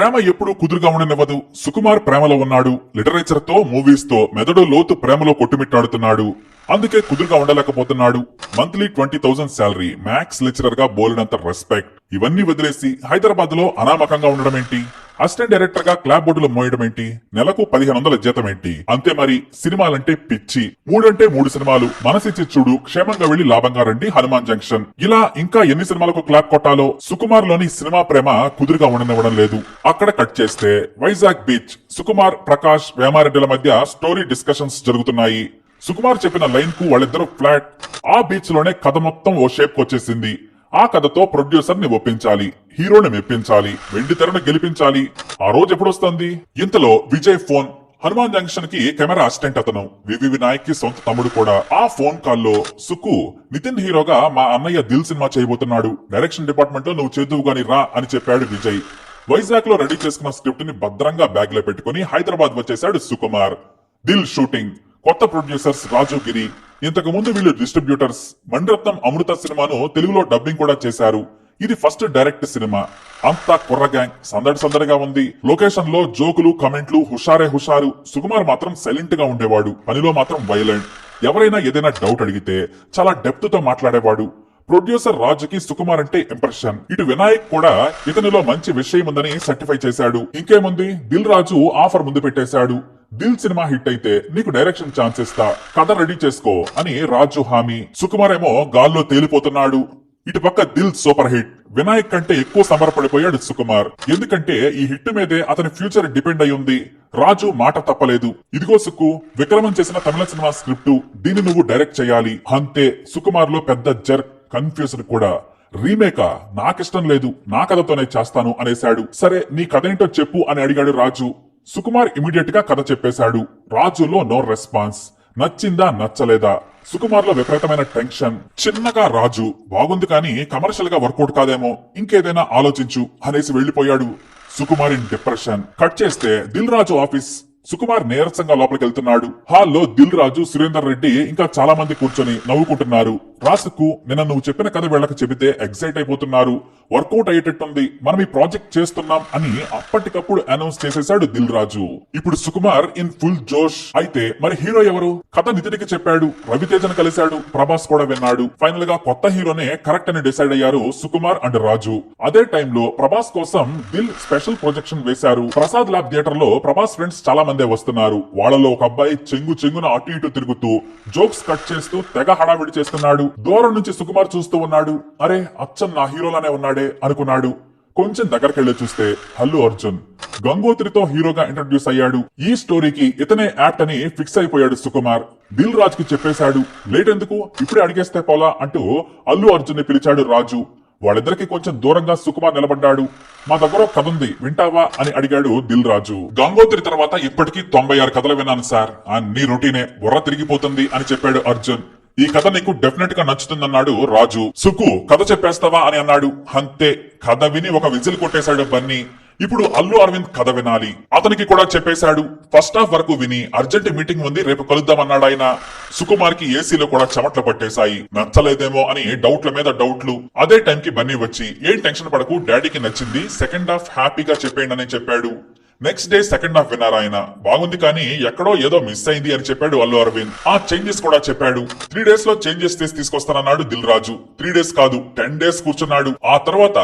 ప్రేమ ఎప్పుడూ కుదురుగా ఉండనివ్వదు. సుకుమార్ ప్రేమలో ఉన్నాడు. లిటరేచర్తో మూవీస్తో మెదడు లోతు ప్రేమలో కొట్టుమిట్టాడుతున్నాడు. అందుకే కుదురుగా ఉండలేకపోతున్నాడు. Monthly twenty thousand salary maths లెక్చరర్గా బోలినంత రెస్పెక్ట్ ఇవన్నీ వదిలేసి హైదరాబాద్లో అనామకంగా ఉండడం ఏంటి? అసిస్టెంట్ డైరెక్టర్గా క్లాబ్ బోర్డులో మోయడం ఏంటి? నెలకు పదిహేను వందల జీతం ఏంటి? అంతే మరి సినిమాలంటే పిచ్చి. మూడంటే మూడు సినిమాలు మనసిచ్చి చూడు క్షేమంగా వెళ్ళి లాభంగా రండి హనుమాన్ జంక్షన్. ఇలా ఇంకా ఎన్ని సినిమాలకు క్లాప్ కొట్టాలో సుకుమార్లోని సినిమా ప్రేమ కుదురుగా ఉండనివ్వడం లేదు. అక్కడ కట్ చేస్తే వైజాగ్ బీచ్ సుకుమార్ ప్రకాష్ వేమారెడ్డిల మధ్య స్టోరీ డిస్కషన్స్ జరుగుతున్నాయి. సుకుమార్ చెప్పిన లైన్కు వాళ్ళిద్దరూ ఫ్లాట్. ఆ బీచ్లోనే కథ మొత్తం ఓ షేప్ వచ్చేసింది. ఆ కథతో ప్రొడ్యూసర్ని ఒప్పించాలి హీరోని మెప్పించాలి వెండి తెరను గెలిపించాలి. ఆ రోజు ఎప్పుడొస్తుంది? ఇంతలో విజయ్ ఫోన్. హనుమాన్ జంక్షన్కి కెమెరా అసిస్టెంట్ అతను. వివి వినాయక్కి సొంత తమ్ముడు కూడా. ఆ ఫోన్ కాల్లో సుకు నితిన్ హీరోగా మా అన్నయ్య దిల్ సినిమా చేయబోతున్నాడు. డైరెక్షన్ డిపార్ట్మెంట్లో నువ్వు చేద్దువు గాని రా అని చెప్పాడు విజయ్. వైజాగ్లో రెడీ చేసుకున్న స్క్రిప్ట్ని భద్రంగా బ్యాగ్లో పెట్టుకుని హైదరాబాద్ వచ్చేశాడు సుకుమార్. దిల్ షూటింగ్. కొత్త ప్రొడ్యూసర్స్ రాజు గిరి ఇంతకు ముందు వీళ్ళు డిస్ట్రిబ్యూటర్స్ మణిరత్నం అమృత సినిమాను తెలుగులో డబ్బింగ్ కూడా చేశారు. ఇది ఫస్ట్ డైరెక్ట్ సినిమా. అంతా కుర్ర గ్యాంగ్ సందడి సందడిగా ఉంది. లొకేషన్లో జోకులు కమెంట్లు హుషారే హుషారు. సుకుమార్ మాత్రం సైలెంట్గా ఉండేవాడు. పనిలో మాత్రం వైలెంట్ ఎవరైనా ఏదైనా డౌట్ అడిగితే చాలా డెప్త్తో మాట్లాడేవాడు. ప్రొడ్యూసర్ రాజుకి సుకుమార్ అంటే ఇంప్రెషన్ ఇటు వినాయక్ కూడా ఇతనిలో మంచి విషయం ఉందని సర్టిఫై చేశాడు. ఇంకేముంది? దిల్ రాజు ఆఫర్ ముందు పెట్టేశాడు. దిల్ సినిమా హిట్ అయితే నీకు డైరెక్షన్ ఛాన్స్ ఇస్తా. కథ రెడీ చేసుకో అని రాజు హామీ. సుకుమార్ ఏమో గాల్లో తేలిపోతున్నాడు. ఇటు పక్క దిల్ సూపర్ హిట్. వినాయక్ కంటే ఎక్కువ సమర్పడిపోయాడు సుకుమార్. ఎందుకంటే ఈ హిట్ మీదే అతని ఫ్యూచర్ డిపెండ్ అయి ఉంది. రాజు మాట తప్పలేదు. ఇదిగో సుక్కు విక్రమం చేసిన తమిళ సినిమా స్క్రిప్ట్. దీన్ని నువ్వు డైరెక్ట్ చేయాలి. అంతే. సుకుమార్లో పెద్ద జర్క్ కన్ఫ్యూజన్ కూడా. రీమేకా? నాకిష్టం లేదు. నా కథతోనే చేస్తాను అనేశాడు. సరే నీ కథ ఏంటో చెప్పు అని అడిగాడు రాజు. సుకుమార్ ఇమీడియట్గా కథ చెప్పేశాడు. రాజులో నో రెస్పాన్స్. నచ్చిందా నచ్చలేదా? సుకుమార్లో విపరీతమైన టెన్షన్. చిన్నగా రాజు. బాగుంది కానీ కమర్షియల్గా వర్కౌట్ కాదేమో. ఇంకేదైనా ఆలోచించు అనేసి వెళ్ళిపోయాడు సుకుమార్ ఇన్ డిప్రెషన్. కట్ చేస్తే దిల్ రాజు ఆఫీస్. సుకుమార్ నీరసంగా లోపలికి వెళ్తున్నాడు. హాల్లో దిల్ రాజు సురేందర్ రెడ్డి ఇంకా చాలా మంది కూర్చొని నవ్వుకుంటున్నారు. రాసుకు నిన్న నువ్వు చెప్పిన కథ వీళ్ళకి చెబితే ఎగ్జైట్ అయిపోతున్నారు. వర్కౌట్ అయ్యేటట్టుంది. మనం ఈ ప్రాజెక్ట్ చేస్తున్నాం అని అప్పటికప్పుడు అనౌన్స్ చేసేశాడు దిల్ రాజు. ఇప్పుడు సుకుమార్ ఇన్ ఫుల్ జోష్. అయితే మరి హీరో ఎవరు? కథ నితినికి చెప్పాడు. రవితేజను కలిశాడు. ప్రభాస్ కూడా విన్నాడు. ఫైనల్గా కొత్త హీరోనే కరెక్ట్ అని డిసైడ్ అయ్యారు సుకుమార్ అండ్ రాజు. అదే టైంలో ప్రభాస్ కోసం దిల్ స్పెషల్ ప్రొజెక్షన్ వేశారు. ప్రసాద్ ల్యాబ్ థియేటర్లో ప్రభాస్ ఫ్రెండ్స్ చాలా మందే వస్తున్నారు. వాళ్ళలో ఒక అబ్బాయి చెంగు చెంగున అటు ఇటు తిరుగుతూ జోక్స్ కట్ చేస్తూ తెగ హడావిడి చేస్తున్నాడు. దూరం నుంచి సుకుమార్ చూస్తూ ఉన్నాడు. అరే అచ్చన్ నా హీరోలానే ఉన్నాడే అనుకున్నాడు. కొంచెం దగ్గరకెళ్ళి చూస్తే హల్లు అర్జున్. గంగోత్రితో హీరోగా ఇంట్రడ్యూస్ అయ్యాడు. ఈ స్టోరీకి ఇతనే యాక్ట్ అని ఫిక్స్ అయిపోయాడు సుకుమార్. దిల్ రాజ్కి చెప్పేశాడు. లేట్ ఎందుకు? ఇప్పుడే అడిగేస్తే పోలా అంటూ అల్లు అర్జున్ని పిలిచాడు రాజు. వాళ్ళిద్దరికి కొంచెం దూరంగా సుకుమార్ నిలబడ్డాడు. మా దగ్గర ఒక కథ ఉంది వింటావా? అని అడిగాడు దిల్ రాజు గంగోత్రి తర్వాత ఇప్పటికీ తొంభై ఆరు కథలు విన్నాను సార్. నీ రొటీనే బుర్ర తిరిగిపోతుంది అని చెప్పాడు అర్జున్. ఈ కథ నీకు డెఫినెట్గా నచ్చుతుందన్నాడు రాజు. సుకు కథ చెప్పేస్తావా? అని అన్నాడు. అంతే కథ విని ఒక విజిల్ కొట్టేశాడు బన్నీ. ఇప్పుడు అల్లు అరవింద్ కథ వినాలి. అతనికి కూడా చెప్పేశాడు. ఫస్ట్ హాఫ్ వరకు విని అర్జెంట్ మీటింగ్ ఉంది రేపు కలుద్దామన్నాడు ఆయన. సుకుమార్కి ఏసీలో కూడా చెమట్లు పట్టేశాయి. నచ్చలేదేమో అని డౌట్ల మీద డౌట్లు. అదే టైం కి బన్నీ వచ్చి ఏం టెన్షన్ పడకు డాడీకి నచ్చింది సెకండ్ హాఫ్ హ్యాపీగా చెప్పేయండి అని చెప్పాడు. నెక్స్ట్ డే సెకండ్ హాఫ్ విన్నారు ఆయన. బాగుంది కానీ ఎక్కడో ఏదో మిస్ అయింది అని చెప్పాడు అల్లు అరవింద్. ఆ చేంజెస్ కూడా చెప్పాడు. త్రీ డేస్లో చేంజెస్ తీసి తీసుకొస్తానన్నాడు దిల్ రాజు. త్రీ డేస్ కాదు టెన్ డేస్ కూర్చున్నాడు. ఆ తర్వాత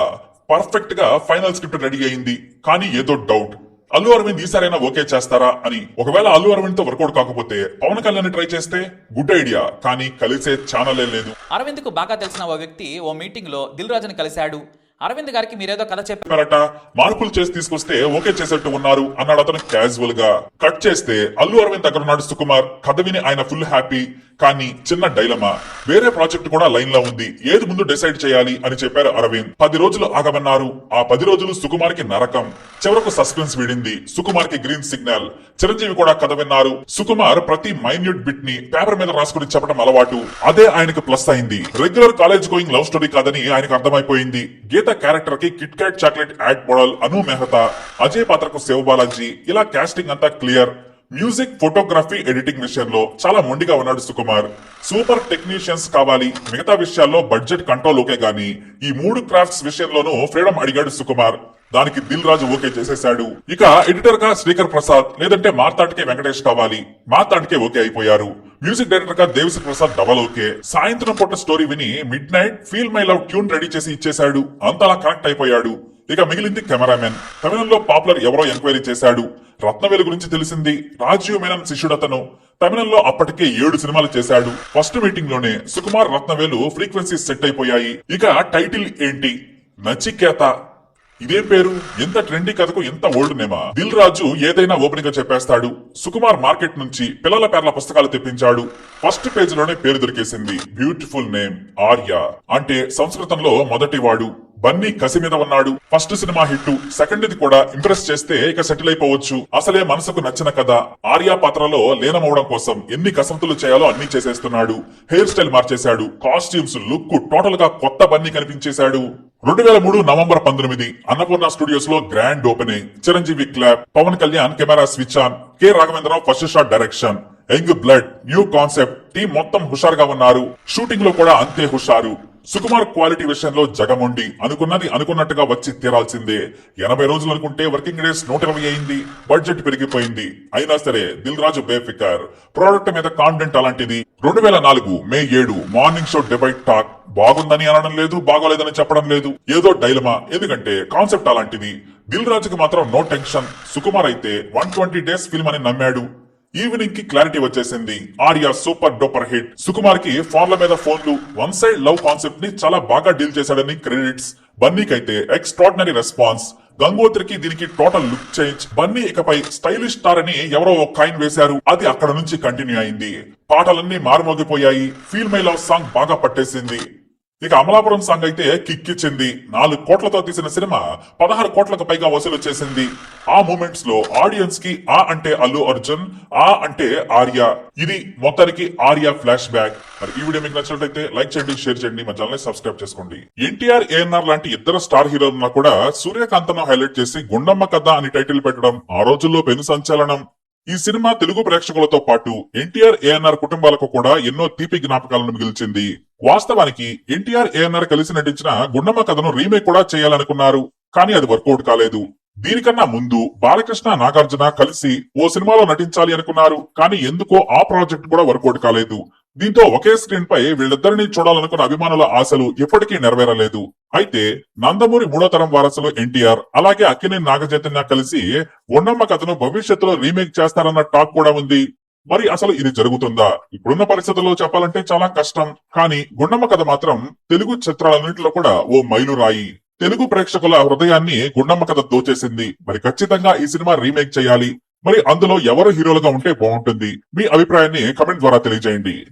పర్ఫెక్ట్గా ఫైనల్ స్క్రిప్ట్ రెడీ అయింది. కానీ ఏదో డౌట్ అల్లు అరవింద్ ఈసారైనా ఓకే చేస్తారా అని. ఒకవేళ అల్లు అరవింద్తో వర్కౌట్ కాకపోతే పవన్ కళ్యాణ్ ట్రై చేస్తే గుడ్ ఐడియా కానీ కలిసే ఛానలే లేదు. అరవింద్కు బాగా తెలిసిన ఓ వ్యక్తి ఓ మీటింగ్లో దిల్ రాజుని కలిశాడు. అరవింద్ గారికి మీరేదో కథ చెప్పారట మార్పులు చేసి తీసుకొస్తే ఓకే చేసేట్టు ఉన్నారు అన్నాడు అతను క్యాజువల్గా. కట్ చేస్తే అల్లు అరవింద్ దగ్గర ఉన్నాడు సుకుమార్. కథ విని ఆయన ఫుల్ హ్యాపీ కానీ చిన్న డైలమా వేరే ప్రాజెక్ట్ కూడా లైన్లో ఉంది. ఏది ముందు డిసైడ్ చేయాలి అని చెప్పారు అరవింద్. పది రోజులు ఆగమన్నారు. ఆ పది రోజులు సుకుమార్కి నరకం. చివరకు సస్పెన్స్ వీడింది. సుకుమార్కి గ్రీన్ సిగ్నల్ చిరంజీవి కూడా కథ విన్నారు. సుకుమార్ ప్రతి మైన్యూట్ బిట్ని పేపర్ మీద రాసుకుని చెప్పడం అలవాటు. అదే ఆయనకు ప్లస్ అయింది. Regular college going love story కాదని ఆయనకు అర్థమైపోయింది. గీత క్యారెక్టర్కి KitKat chocolate ad model Anu Mehta Ajay పాత్రకు శివ బాలాజీ ఇలా కాస్టింగ్ అంతా క్లియర్ మ్యూజిక్ ఫోటోగ్రఫీ ఎడిటింగ్ విషయంలో చాలా మొండిగా ఉన్నాడు సుకుమార్. సూపర్ టెక్నీషియన్స్ కావాలి మిగతా విషయాల్లో బడ్జెట్ కంట్రోల్ ఓకే గానీ ఈ మూడు క్రాఫ్ట్స్ విషయంలోనూ ఫ్రీడమ్ అడిగాడు సుకుమార్. దానికి దిల్ రాజు ఓకే చేసేశాడు. ఇక ఎడిటర్గా శ్రీకర్ ప్రసాద్ లేదంటే మార్తాటికే వెంకటేష్ కావాలి. మార్తాటికే ఓకే అయిపోయారు. మ్యూజిక్ డైరెక్టర్గా దేవిశ్రీ ప్రసాద్ డబల్ ఓకే. సాయంత్రం పూట స్టోరీ విని midnight feel my love tune ready చేసి ఇచ్చేశాడు. అంతలా కనెక్ట్ అయిపోయాడు. ఇక మిగిలింది కెమెరామెన్. తమిళంలో పాపులర్ ఎవరో ఎంక్వైరీ చేశాడు. రత్నవేలు గురించి తెలిసింది రాజీవ్ మేనన్ శిష్యుడతను. తమిళంలో అప్పటికే ఏడు సినిమాలు చేశాడు. ఫస్ట్ మీటింగ్లోనే సుకుమార్ రత్నవేలు ఫ్రీక్వెన్సీ సెట్ అయిపోయాయి. ఇక టైటిల్ ఏంటి? నచికేత. ఇదే పేరు ఎంత ట్రెండీ కథకు ఎంత ఓల్డ్ నేమా? దిల్ రాజు ఏదైనా ఓపెనింగ్గా చెప్పేస్తాడు. సుకుమార్ మార్కెట్ నుంచి పిల్లల పేర్ల పుస్తకాలు తెప్పించాడు. ఫస్ట్ పేజ్లోనే పేరు దొరికేసింది. Beautiful name Arya. అంటే సంస్కృతంలో మొదటి వాడు. బన్నీ కసి మీద ఉన్నాడు. ఫస్ట్ సినిమా హిట్ సెకండ్ ఇది కూడా ఇంప్రెస్ చేస్తే ఇక సెటిల్ అయిపోవచ్చు. అసలే మనసుకు నచ్చిన కథ. ఆర్య పాత్రలో లీనమవడం కోసం ఎన్ని కసంతులు చేయాలో అన్ని చేసేస్తున్నాడు. హెయిర్ స్టైల్ మార్చేశాడు. కాస్ట్యూమ్స్ లుక్ టోటల్గా కొత్త బన్నీ కనిపించేశాడు. రెండు వేల మూడు నవంబర్ పంతొమ్మిది Annapurna స్టూడియోస్లో grand opening Chiranjeevi clap Pawan Kalyan camera switch on K Raghavendra Rao first shot direction young blood new concept team మొత్తం హుషారుగా ఉన్నారు. షూటింగ్లో కూడా అంతే హుషారు. సుకుమార్ క్వాలిటీ విషయంలో జగముండి అనుకున్నది అనుకున్నట్టుగా వచ్చి తీరాల్సిందే. ఎనభై రోజులు అనుకుంటే వర్కింగ్ డేస్ నూట ఇరవై అయింది బడ్జెట్ పెరిగిపోయింది. అయినా సరే దిల్ రాజు బేఫికర్. ప్రోడక్ట్ మీద కాంటెంట్ అలాంటిది. రెండు వేల నాలుగు మే ఏడు మార్నింగ్ షో డిబైట్ టాక్ బాగుందని అనడం లేదు బాగోలేదని చెప్పడం లేదు. ఏదో డైలమా ఎందుకంటే కాన్సెప్ట్ అలాంటిది. దిల్ రాజుకి మాత్రం నో టెన్షన్. సుకుమార్ అయితే వన్ ట్వంటీ డేస్ ఫిల్మ్ అని నమ్మాడు. ఈవినింగ్కి క్లారిటీ వచ్చేసింది. ఆర్య సూపర్ డూపర్ హిట్ సుకుమార్కి ఫోన్ల మీద ఫోన్లు. వన్ సైడ్ లవ్ కాన్సెప్ట్ని చాలా బాగా డీల్ చేశాడని క్రెడిట్స్ బన్నీకి అయితే ఎక్స్ట్రాడినరీ రెస్పాన్స్ గంగోత్రికి దీనికి టోటల్ లుక్ చేంజ్ బన్నీ ఇకపై స్టైలిష్ స్టార్ అని ఎవరో ఒక కాయిన్ వేశారు. అది అక్కడ నుంచి కంటిన్యూ అయింది. పాటలన్నీ మారుమోగిపోయాయి. ఫీల్ మై లవ్ సాంగ్ బాగా పట్టేసింది. ఇక అమలాపురం సాంగ్ అయితే కిక్కిచ్చింది. నాలుగు కోట్లతో తీసిన సినిమా పదహారు కోట్లకు పైగా వసూలు చేసింది. ఆ మూమెంట్స్లో ఆడియన్స్కి ఆ అంటే అల్లు అర్జున్ ఆ అంటే ఆర్య. ఇది మొత్తానికి ఆర్య ఫ్లాష్ బ్యాక్. మరి ఈ వీడియో మీకు నచ్చినట్లయితే లైక్ చేయండి షేర్ చేయండి మా ఛానల్ సబ్స్క్రైబ్ చేసుకోండి. ఎన్టీఆర్ ఏఎన్ఆర్ లాంటి ఇద్దరు స్టార్ హీరోలను కూడా సూర్యకాంతను హైలైట్ చేసి గుండమ్మ కథ అని టైటిల్ పెట్టడం ఆ రోజుల్లో పెను సంచలనం. ఈ సినిమా తెలుగు ప్రేక్షకులతో పాటు ఎన్టీఆర్ ఏఎన్ఆర్ కుటుంబాలకు కూడా ఎన్నో తీపి జ్ఞాపకాలను మిగిల్చింది. వాస్తవానికి ఎన్టీఆర్ ఏఎన్ఆర్ కలిసి నటించిన గుండమ్మ కథను రీమేక్ కూడా చేయాలనుకున్నారు. కానీ అది వర్కౌట్ కాలేదు. దీనికన్నా ముందు బాలకృష్ణ నాగార్జున కలిసి ఓ సినిమాలో నటించాలి అనుకున్నారు. కానీ ఎందుకో ఆ ప్రాజెక్ట్ కూడా వర్కౌట్ కాలేదు. దీంతో ఒకే స్క్రీన్ పై వీళ్ళిద్దరినీ చూడాలనుకున్న అభిమానుల ఆశలు ఎప్పటికీ నెరవేరలేదు. అయితే నందమూరి మూడో తరం వారసులు ఎన్టీఆర్ అలాగే అక్కినే నాగచైతన్య కలిసి ఉన్నమ్మ కథను భవిష్యత్తులో రీమేక్ చేస్తారన్న టాక్ కూడా ఉంది. మరి అసలు ఇది జరుగుతుందా? ఇప్పుడున్న పరిస్థితుల్లో చెప్పాలంటే చాలా కష్టం. కానీ గుండమ్మ కథ మాత్రం తెలుగు చిత్రాలన్నింటిలో కూడా ఓ మైలురాయి. తెలుగు ప్రేక్షకుల హృదయాన్ని గుండమ్మ కథ దోచేసింది. మరి ఖచ్చితంగా ఈ సినిమా రీమేక్ చేయాలి. మరి అందులో ఎవరు హీరోలుగా ఉంటే బాగుంటుంది? మీ అభిప్రాయాన్ని కమెంట్ ద్వారా తెలియజేయండి.